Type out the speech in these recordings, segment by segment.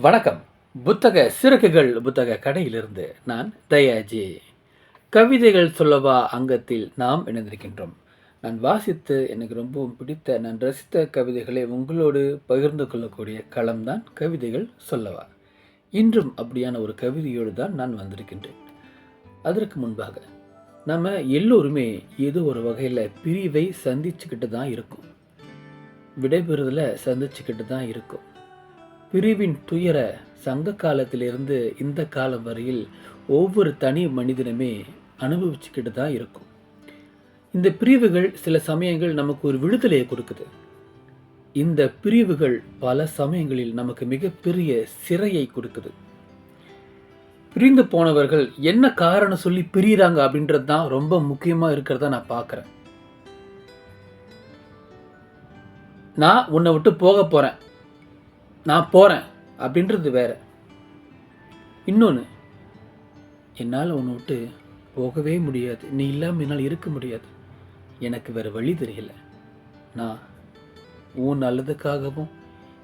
வணக்கம். புத்தக சிறகுகள் புத்தக கடையிலிருந்து நான் தயாஜி. கவிதைகள் சொல்லவா அங்கத்தில் நாம் இணைந்திருக்கின்றோம். நான் வாசித்து எனக்கு ரொம்பவும் பிடித்த நான் ரசித்த கவிதைகளை உங்களோடு பகிர்ந்து கொள்ளக்கூடிய களம்தான் கவிதைகள் சொல்லவா. இன்றும் அப்படியான ஒரு கவிதையோடு தான் நான் வந்திருக்கின்றேன். அதற்கு முன்பாக நம்ம எல்லோருமே ஏதோ ஒரு வகையில் பிரிவை சந்திச்சுக்கிட்டு தான் இருக்கும். விடைபெறுதலை சந்திச்சுக்கிட்டு தான் இருக்கும். பிரிவின் துயர சங்க காலத்திலிருந்து இந்த காலம் வரையில் ஒவ்வொரு தனி மனிதனுமே அனுபவிச்சுக்கிட்டு தான் இருக்கும். இந்த பிரிவுகள் சில சமயங்கள் நமக்கு ஒரு விடுதலையை கொடுக்குது. இந்த பிரிவுகள் பல சமயங்களில் நமக்கு மிகப்பெரிய சிறையை கொடுக்குது. பிரிந்து போனவர்கள் என்ன காரணம் சொல்லி பிரியிறாங்க அப்படின்றது தான் ரொம்ப முக்கியமாக இருக்கிறத நான் பார்க்குறேன். நான் உன்னை விட்டு போக போகிறேன் நான் போகிறேன் அப்படின்றது வேறு. இன்னொன்று என்னால் உன்னை விட்டு போகவே முடியாது. நீ இல்லாமல் என்னால் இருக்க முடியாது. எனக்கு வேறு வழி தெரியல. நான் உன் நல்லதுக்காகவும்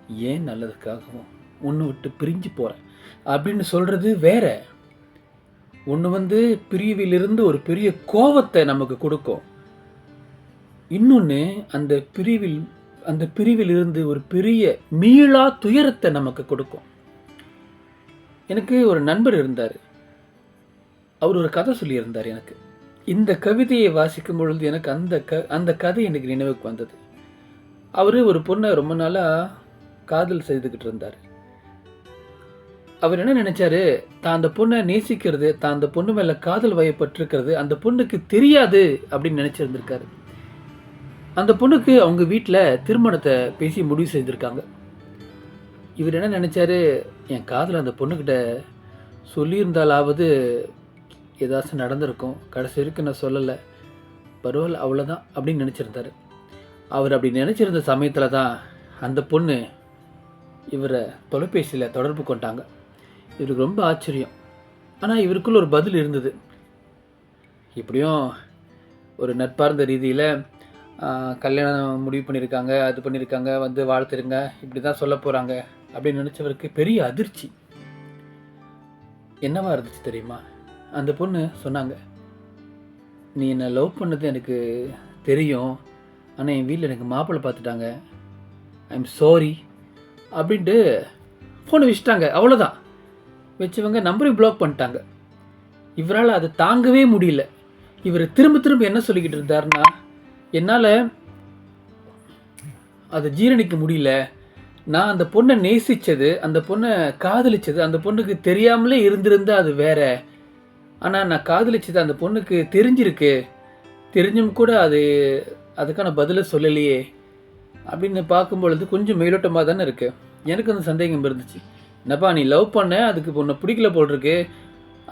ஏன் நல்லதுக்காகவும் உன்னை விட்டு பிரிஞ்சு போகிறேன் அப்படின்னு சொல்கிறது வேற. ஒன்று வந்து பிரிவிலிருந்து ஒரு பெரிய கோபத்தை நமக்கு கொடுக்கும். இன்னொன்று அந்த பிரிவில் அந்த பிரிவில் இருந்து ஒரு பெரிய மீளா துயரத்தை நமக்கு கொடுக்கும். எனக்கு ஒரு நண்பர் இருந்தார். அவர் ஒரு கதை சொல்லியிருந்தார் எனக்கு. இந்த கவிதையை வாசிக்கும் பொழுது எனக்கு அந்த க அந்த கதை எனக்கு நினைவுக்கு வந்தது. அவர் ஒரு பொண்ணை ரொம்ப நாளாக காதல் செய்துக்கிட்டு இருந்தார். அவர் என்ன நினைச்சாரு? தான் அந்த பொண்ணை நேசிக்கிறது தான் அந்த பொண்ணு மேலே காதல் வயப்பட்டிருக்கிறது அந்த பொண்ணுக்கு தெரியாது அப்படின்னு நினச்சிருந்திருக்காரு. அந்த பொண்ணுக்கு அவங்க வீட்டில் திருமணத்தை பேசி முடிவு செஞ்சுருக்காங்க. இவர் என்ன நினச்சாரு? என் காதில் அந்த பொண்ணுக்கிட்ட சொல்லியிருந்தாலாவது ஏதாச்சும் நடந்திருக்கும். கடைசி வரைக்கும் நான் சொல்லலை. பரவாயில்ல அவ்வளோதான் அப்படின்னு நினச்சிருந்தாரு. அவர் அப்படி நினச்சிருந்த சமயத்தில் தான் அந்த பொண்ணு இவரை தொலைபேசியில் தொடர்பு கொண்டாங்க. இவருக்கு ரொம்ப ஆச்சரியம். ஆனால் இவருக்குள்ள ஒரு பதில் இருந்தது. இப்படியும் ஒரு நட்பார்ந்த ரீதியில் கல்யாணம் முடிவு பண்ணியிருக்காங்க அது பண்ணியிருக்காங்க வந்து வாழ்த்துருங்க இப்படி தான் சொல்ல போகிறாங்க அப்படின்னு நினச்சவருக்கு பெரிய அதிர்ச்சி. என்னவா இருந்துச்சு தெரியுமா? அந்த பொண்ணு சொன்னாங்க நீ என்னை லவ் பண்ணது எனக்கு தெரியும் ஆனால் என் வீட்டில் எனக்கு மாப்பிள்ளை பார்த்துட்டாங்க. ஐம் சாரி அப்படின்ட்டு ஃபோனை வச்சுட்டாங்க அவ்வளோதான் வச்சவங்க நம்பரையும் பிளாக் பண்ணிட்டாங்க. இவரால் அதை தாங்கவே முடியல. இவர் திரும்ப திரும்ப என்ன சொல்லிக்கிட்டு இருந்தாருன்னா என்னால் அதை ஜீரணிக்க முடியல. நான் அந்த பொண்ணை நேசித்தது அந்த பொண்ணை காதலிச்சது அந்த பொண்ணுக்கு தெரியாமலே இருந்திருந்தா அது வேற. ஆனால் நான் காதலிச்சது அந்த பொண்ணுக்கு தெரிஞ்சிருக்கு. தெரிஞ்சும் கூட அது அதுக்கான பதிலை சொல்லலையே. அப்படின்னு பார்க்கும் பொழுது கொஞ்சம் மேலோட்டமாக தானே இருக்குது எனக்கு அந்த சந்தேகம் இருந்துச்சு. என்னப்பா நீ லவ் பண்ண அதுக்கு பொண்ணை பிடிக்கல போல் இருக்கு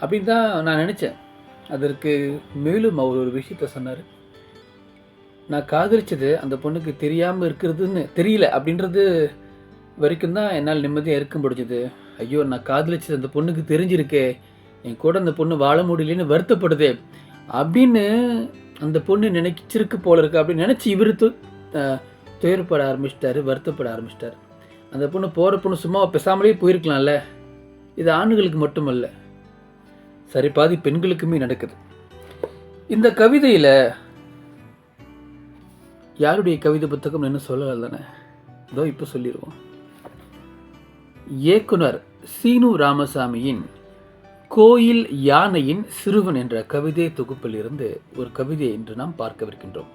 அப்படின்னு தான் நான் நினச்சேன். அதற்கு மேலும் அவர் ஒரு விஷயத்த சொன்னார். நான் காதலிச்சது அந்த பொண்ணுக்கு தெரியாமல் இருக்கிறதுன்னு தெரியல அப்படின்றது வரைக்கும் தான் என்னால் நிம்மதியாக இருக்க முடிஞ்சது. ஐயோ நான் காதலிச்சது அந்த பொண்ணுக்கு தெரிஞ்சிருக்கே. என் கூட அந்த பொண்ணு வாழ முடியலன்னு வருத்தப்படுதே. அப்படின்னு அந்த பொண்ணு நினைச்சிருக்கு போல இருக்கு அப்படின்னு நினச்சி இவர் து துயரப்பட ஆரம்பிச்சிட்டாரு வருத்தப்பட ஆரம்பிச்சிட்டாரு. அந்த பொண்ணு போகிற பொண்ணு சும்மா பேசாமலே போயிருக்கலாம்ல. இது ஆண்களுக்கு மட்டுமல்ல. சரி பாதி பெண்களுக்குமே நடக்குது. இந்த கவிதையில் யாருடைய கவிதை புத்தகம் என்ன சொல்லலை தானே? இதோ இப்போ சொல்லிடுவோம் இயக்குனர் சீனு ராமசாமியின் கோயில் யானையின் சிறுவன் என்ற கவிதை தொகுப்பிலிருந்து ஒரு கவிதையை இன்று நாம் பார்க்கவிருக்கின்றோம்.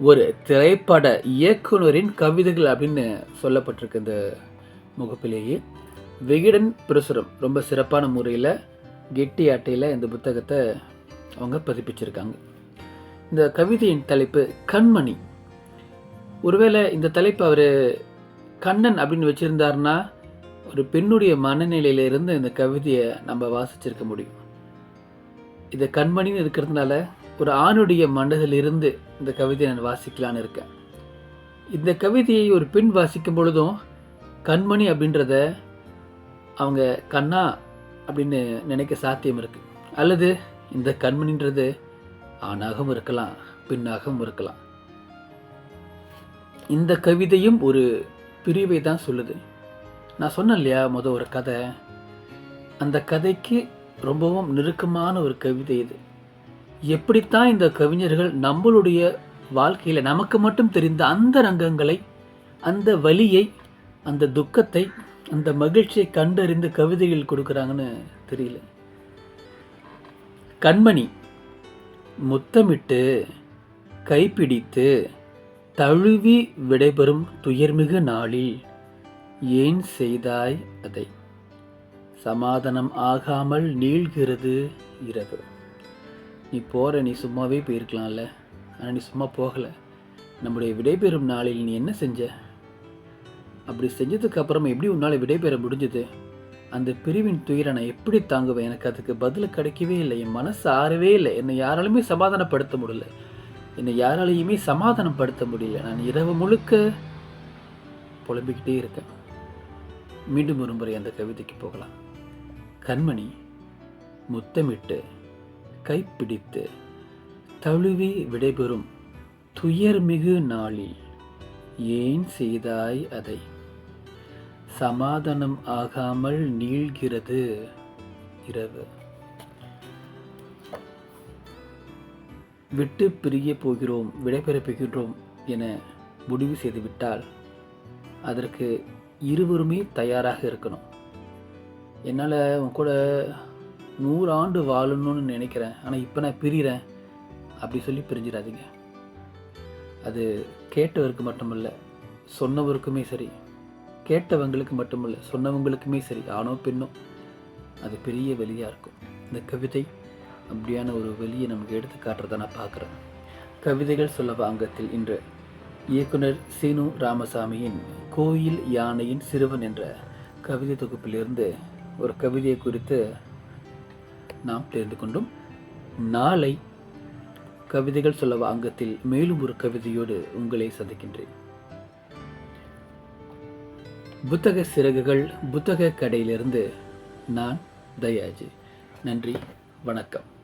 ஒரு திரைப்பட இயக்குனரின் கவிதைகள் அப்படின்னு சொல்லப்பட்டிருக்க இந்த முகப்பிலேயே விகிடன் பிரசுரம் ரொம்ப சிறப்பான முறையில் கெட்டி அட்டையில் இந்த புத்தகத்தை அவங்க பதிப்பிச்சிருக்காங்க. இந்த கவிதையின் தலைப்பு கண்மணி. ஒருவேளை இந்த தலைப்பு அவர் கண்ணன் அப்படின்னு வச்சுருந்தாருன்னா ஒரு பெண்ணுடைய மனநிலையிலிருந்து இந்த கவிதையை நம்ம வாசிச்சிருக்க முடியும். இது கண்மணின்னு இருக்கிறதுனால ஒரு ஆணுடைய மனதிலிருந்து இந்த கவிதையை நான் வாசிக்கலான்னு இருக்கேன். இந்த கவிதையை ஒரு பெண் வாசிக்கும் பொழுதும் கண்மணி அப்படின்றத அவங்க கண்ணா அப்படின்னு நினைக்க சாத்தியம் இருக்குது அல்லது இந்த கண்மணின்றது ஆணாகவும் இருக்கலாம் பெண்ணாகவும் இருக்கலாம். இந்த கவிதையும் ஒரு பிரிவை தான் சொல்லுது. நான் சொன்னேன் இல்லையா முத ஒரு கதை? அந்த கதைக்கு ரொம்பவும் நெருக்கமான ஒரு கவிதை இது. எப்படித்தான் இந்த கவிஞர்கள் நம்மளுடைய வாழ்க்கையில் நமக்கு மட்டும் தெரிந்த அந்த ரங்கங்களை அந்த வலியை அந்த துக்கத்தை அந்த மகிழ்ச்சியை கண்டறிந்து கவிதைகள் கொடுக்குறாங்கன்னு தெரியல. கண்மணி முத்தமிட்டு கைப்பிடித்து தழுவி விடைபெறும் துயர்மிகு நாளில் ஏன் செய்தாய் அதை? சமாதானம் ஆகாமல் நீள்கிறது இரவு. நீ போகிற நீ சும்மாவே போயிருக்கலாம்ல. ஆனால் நீ சும்மா போகலை. நம்முடைய விடைபெறும் நாளில் நீ என்ன செஞ்ச? அப்படி செஞ்சதுக்கு அப்புறம் எப்படி உன்னால் விடைபெற முடிஞ்சது? அந்த பிரிவின் துயரை நான் எப்படி தாங்குவேன்? எனக்கு அதுக்கு பதில் கிடைக்கவே இல்லை. என் மனசு ஆறவே இல்லை. என்னை யாராலுமே சமாதானப்படுத்த முடியல. என்னை யாராலையுமே சமாதானப்படுத்த முடியல. நான் இரவு முழுக்க புலம்பிக்கிட்டே இருக்கேன். மீண்டும் ஒரு முறை அந்த கவிதைக்கு போகலாம். கண்மணி முத்தமிட்டு கைப்பிடித்து தழுவி விடைபெறும் துயர்மிகு நாளில் ஏன் செய்தாய் அதை? சமாதானம் ஆகாமல் நீள்கிறது இரவு. விட்டு பிரிய போகிறோம் விடைபெறப் போகின்றோம் என முடிவு செய்துவிட்டால் அதற்கு இருவருமே தயாராக இருக்கணும். என்னால் உன் கூட நூறு ஆண்டு வாழணும்னு நினைக்கிறேன். ஆனால் இப்போ நான் பிரிகிறேன் அப்படி சொல்லி பிரிஞ்சிடாதீங்க. அது கேட்டவருக்கு மட்டுமல்ல சொன்னவருக்குமே சரி. கேட்டவங்களுக்கு மட்டுமல்ல சொன்னவங்களுக்குமே சரி ஆணோ பெண்ணோ அது பெரிய வெளியாக இருக்கும். இந்த கவிதை அப்படியான ஒரு வெளியை நமக்கு எடுத்து காட்டுறதை நான் பார்க்குறேன். கவிதைகள் சொல்ல அங்கத்தில் இன்று இயக்குனர் சீனு ராமசாமியின் கோயில் யானையின் சிறுவன் என்ற கவிதை தொகுப்பிலிருந்து ஒரு கவிதையை குறித்து நாம் தெரிந்து கொண்டோம். நாளை கவிதைகள் சொல்ல அங்கத்தில் மேலும் ஒரு கவிதையோடு உங்களை சந்திக்கின்றேன். புத்தக சிறகுகள் புத்தக கடையிலிருந்து நான் தயாஜி. நன்றி வணக்கம்.